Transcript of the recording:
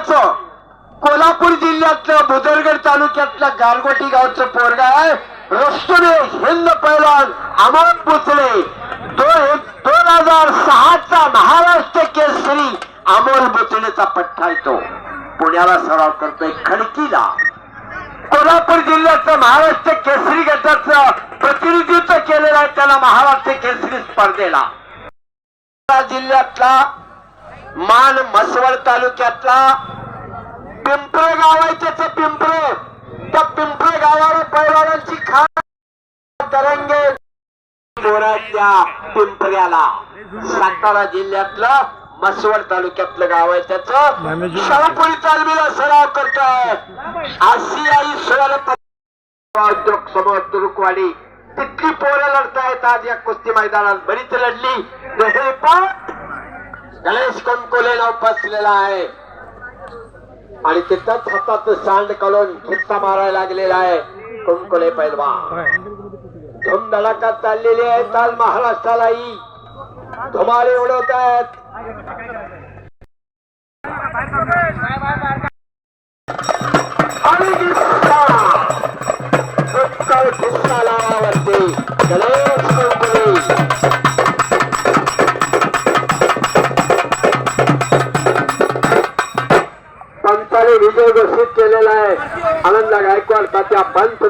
गावच कोल्हापूर जिल्ह्यातलं भुदरगड तालुक्यातलं गारगोटी गावचं पोरगा आहे. रस्तुने हिंद पैलवान अमोल पुतळे. दोन हजार सहाचा महाराष्ट्र केसरी अमोल बुचलेचा पठ्ठा येतो. पुण्याला सराव करतोय खडकीला. कोल्हापूर जिल्ह्याचं महाराष्ट्र केसरी गटाचं प्रतिनिधित्व केलेलं आहे त्याला महाराष्ट्र केसरी स्पर्धेला. जिल्ह्यातला मान म्हसवड तालुक्यातला पिंपळे गाव आहे त्याचं पिंपळे त्या पिंपळे गावाला पैलवानांची तरंगे मोराच्या पिंपऱ्याला. सातारा जिल्ह्यातलं म्हसवड तालुक्यातलं गाव आहे त्याचं. शाळापुरी तालमीला सराव करतोय. आशियाई सोळा उद्योग समोर तुरुकवाडी. तितकी पोरं लढतायत. आज या कुस्ती मैदानात बरीच लढली. हे पण गणेश कंकोलेला बसलेला आहे. आणि तिथंच हातात सांड काढून खिस्सा मारायला लागलेला आहे. कंकोले पैलवा धुमधडाका चाललेली आहे काल महाराष्ट्रालाही. धुमारे उडवत आहेत आणि लावावरती. गणेश ठिकाणी विजय घोषित केलेला आहे. आनंद गायकवाड तात्या पंत